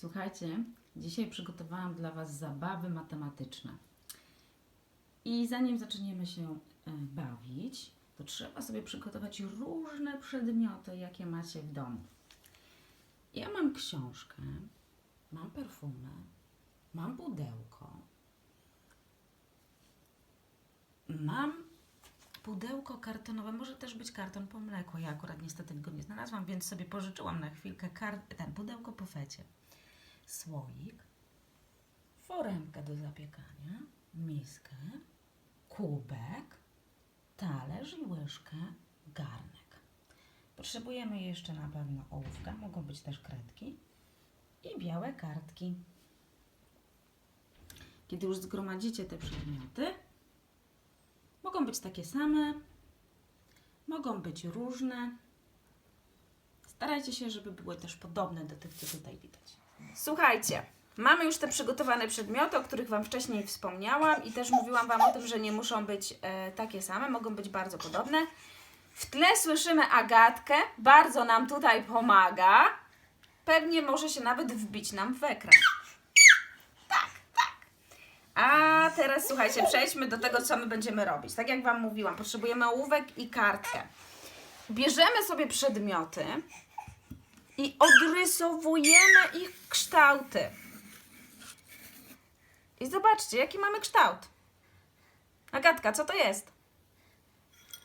Słuchajcie, dzisiaj przygotowałam dla Was zabawy matematyczne. I zanim zaczniemy się e, bawić, to trzeba sobie przygotować różne przedmioty, jakie macie w domu. Ja mam książkę, mam perfumę, mam pudełko, mam pudełko kartonowe, może też być karton po mleku. Ja akurat niestety go nie znalazłam, więc sobie pożyczyłam na chwilkę ten pudełko po fecie. Słoik, foremkę do zapiekania, miskę, kubek, talerz i łyżkę, garnek. Potrzebujemy jeszcze na pewno ołówka, mogą być też kredki i białe kartki. Kiedy już zgromadzicie te przedmioty, mogą być takie same, mogą być różne. Starajcie się, żeby były też podobne do tych, co tutaj widać. Słuchajcie, mamy już te przygotowane przedmioty, o których Wam wcześniej wspomniałam i też mówiłam Wam o tym, że nie muszą być e, takie same, mogą być bardzo podobne. W tle słyszymy Agatkę, bardzo nam tutaj pomaga. Pewnie może się nawet wbić nam w ekran. Tak, tak. A teraz słuchajcie, przejdźmy do tego, co my będziemy robić. Tak jak Wam mówiłam, potrzebujemy ołówek i kartkę. Bierzemy sobie przedmioty i odrysowujemy ich kształty. I zobaczcie, jaki mamy kształt. Agatka, co to jest?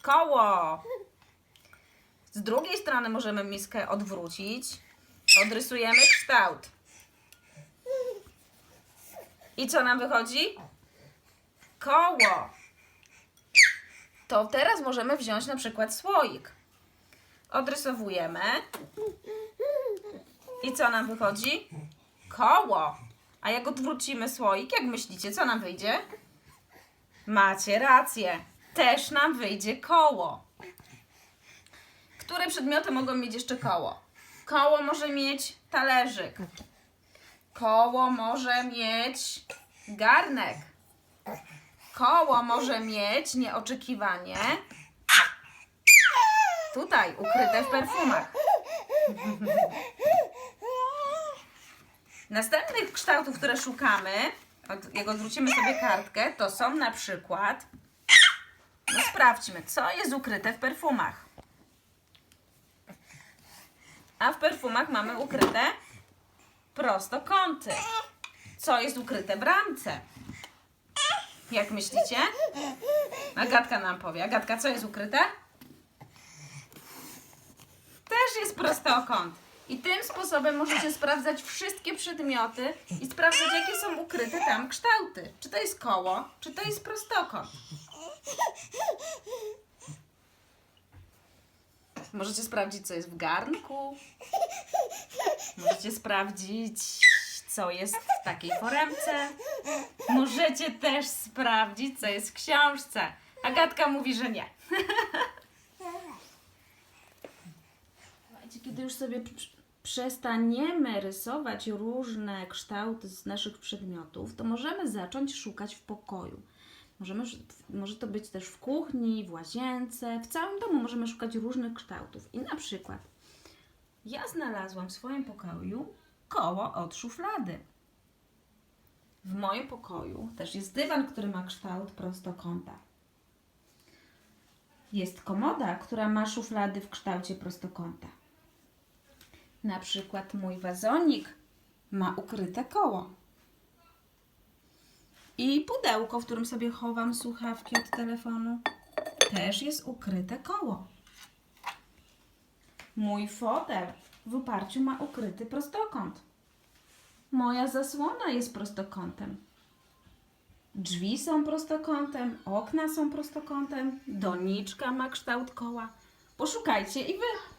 Koło. Z drugiej strony możemy miskę odwrócić. Odrysujemy kształt. I co nam wychodzi? Koło. To teraz możemy wziąć na przykład słoik. Odrysowujemy. I co nam wychodzi? Koło. A jak odwrócimy słoik, jak myślicie, co nam wyjdzie? Macie rację. Też nam wyjdzie koło. Które przedmioty mogą mieć jeszcze koło? Koło może mieć talerzyk. Koło może mieć garnek. Koło może mieć nieoczekiwanie tutaj ukryte w perfumach. Następnych kształtów, które szukamy, od- jak odwrócimy sobie kartkę, to są na przykład. No sprawdźmy, co jest ukryte w perfumach. A w perfumach mamy ukryte prostokąty. Co jest ukryte w ramce? Jak myślicie? Agatka nam powie. Agatka, co jest ukryte? Też jest prostokąt. I tym sposobem możecie sprawdzać wszystkie przedmioty i sprawdzać, jakie są ukryte tam kształty. Czy to jest koło, czy to jest prostokąt. Możecie sprawdzić, co jest w garnku. Możecie sprawdzić, co jest w takiej foremce. Możecie też sprawdzić, co jest w książce. Agatka mówi, że nie. Słuchajcie, kiedy już sobie przestaniemy rysować różne kształty z naszych przedmiotów, to możemy zacząć szukać w pokoju. Możemy, może to być też w kuchni, w łazience, w całym domu możemy szukać różnych kształtów. I na przykład ja znalazłam w swoim pokoju koło od szuflady. W moim pokoju też jest dywan, który ma kształt prostokąta. Jest komoda, która ma szuflady w kształcie prostokąta. Na przykład mój wazonik ma ukryte koło. I pudełko, w którym sobie chowam słuchawki od telefonu, też jest ukryte koło. Mój fotel w oparciu ma ukryty prostokąt. Moja zasłona jest prostokątem. Drzwi są prostokątem, okna są prostokątem, doniczka ma kształt koła. Poszukajcie i wy.